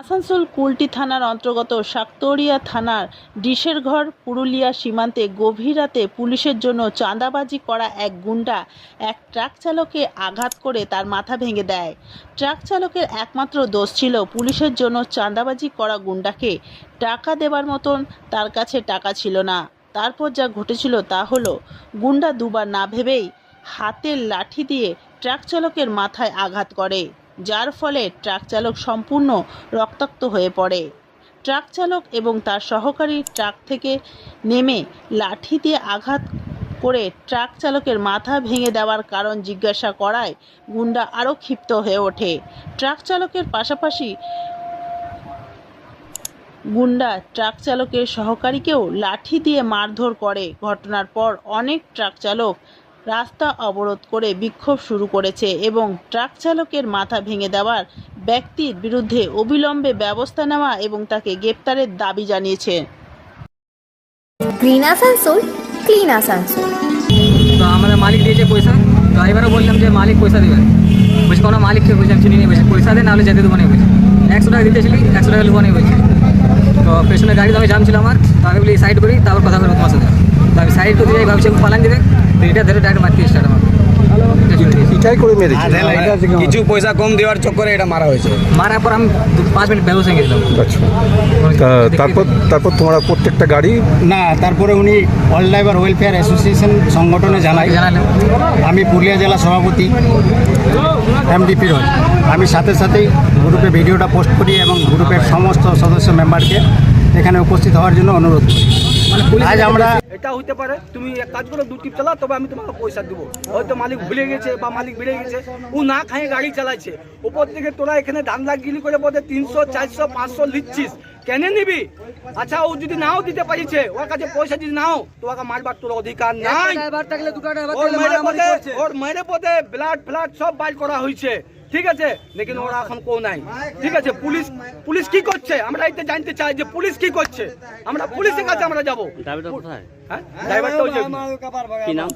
আসানসোল কুলটি থানার অন্তর্গত সাক্তরিয়া থানার ডিশের ঘর পুরুলিয়া সীমান্তে গভীর রাতে পুলিশের জন্য চাঁদাবাজি করা এক গুন্ডা এক ট্রাক চালকে আঘাত করে তার মাথা ভেঙে দেয়। ট্রাক চালকের একমাত্র দোষ ছিল পুলিশের জন্য চাঁদাবাজি করা গুন্ডাকে টাকা দেবার মতন তার কাছে টাকা ছিল না। তারপর যা ঘটেছিল তা হলো, গুন্ডা দুবার না ভেবেই হাতের লাঠি দিয়ে ট্রাক চালকের মাথায় আঘাত করে, যার ফলে ট্রাক চালক সম্পূর্ণ রক্তাক্ত হয়ে পড়ে। ট্রাক চালক এবং তার সহকারী ট্রাক থেকে নেমে লাঠি দিয়ে আঘাত করে ট্রাক চালকের মাথা ভেঙে দেওয়ার কারণ জিজ্ঞাসা করায় গুন্ডা আরও ক্ষিপ্ত হয়ে ওঠে। ট্রাক চালকের পাশাপাশি গুন্ডা ট্রাক চালকের সহকারীকেও লাঠি দিয়ে মারধর করে। ঘটনার পর অনেক ট্রাক চালক রাস্তা অবরোধ করে বিক্ষোভ শুরু করেছে এবং ট্রাক চালকের মাথা ভেঙে দেওয়ার ব্যক্তির বিরুদ্ধে অবিলম্বে ব্যবস্থা নেওয়া এবং তাকে গ্রেপ্তারের দাবি জানিয়েছে। গ্রিন আসানসোল ক্লিন আসানসোল তো আমাদের মালিক দিয়েছে পয়সা ড্রাইভারও বললাম যে মালিক পয়সা দেবে। বলছি কোনো মালিককে বলছি আমি চিনি নিয়ে বলছি পয়সা দে নাহলে যেতে দেবো না বলছি একশো টাকা দিতেছিলি একশো টাকা নেব না বলছি তো পেছনে গাড়ি তো আমি জাম ছিল আমার তো আমি বলি সাইড করি তারপর কথা বলব তোমার সাথে। তো আমি সাইড করতে যাই ভাবছি পালান দিবে। তো এটা ধরে ডাইরেক্ট মারতে স্টার্ট আমার এটা এটাই করে মেরেছে। কিছু পয়সা কম দেওয়ার চক্করে এটা মারা হয়েছে। মারার পর আমি দু- পাঁচ মিনিট ব্যবসা গেছিলাম। আচ্ছা। তা তারপর তারপর তোমরা প্রত্যেকটা গাড়ি? না তারপরে উনি অল ড্রাইভার ওয়েলফেয়ার অ্যাসোসিয়েশন সংগঠনে জানাই আমি পুরুলিয়া জেলা সভাপতি এমডিপির হই আমি সাথে সাথেই গ্রুপে ভিডিওটা পোস্ট করি এবং গ্রুপের সমস্ত সদস্য মেম্বারকে এখানে উপস্থিত হওয়ার জন্য অনুরোধ করি। আজ আমরা এটা হইতে পারে তুমি এক কাজ করো দু টিপ চালাও তবে আমি তোমাকে পয়সা দেবো। হয়তো মালিক ভুলে গেছে বা মালিক বেড়ে গেছে ও না খাই গাড়ি চালাচ্ছে উপর থেকে তোরা এখানে ধান্দা গিলি করে বোধ তিনশো চারশো পাঁচশো লিখছিস। কেন নিবি? আচ্ছা ও যদি নাও দিতে পারিছে ওর কাছে পয়সা যদি নাও তোমাকে মারবার তোর অধিকার নাই। ওর মেরে পথে ওর মেরে পথে ব্লাড ফ্লাড সব বাইর করা হয়েছে ঠিক আছে? লেকিন ওরা এখন কেউ নাই। ঠিক আছে পুলিশ পুলিশ কি করছে? আমরা এটা জানতে চাই যে পুলিশ কি করছে। আমরা পুলিশের কাছে আমরা যাব। কোথায়? হ্যাঁ? ড্রাইভারটা কি নাম?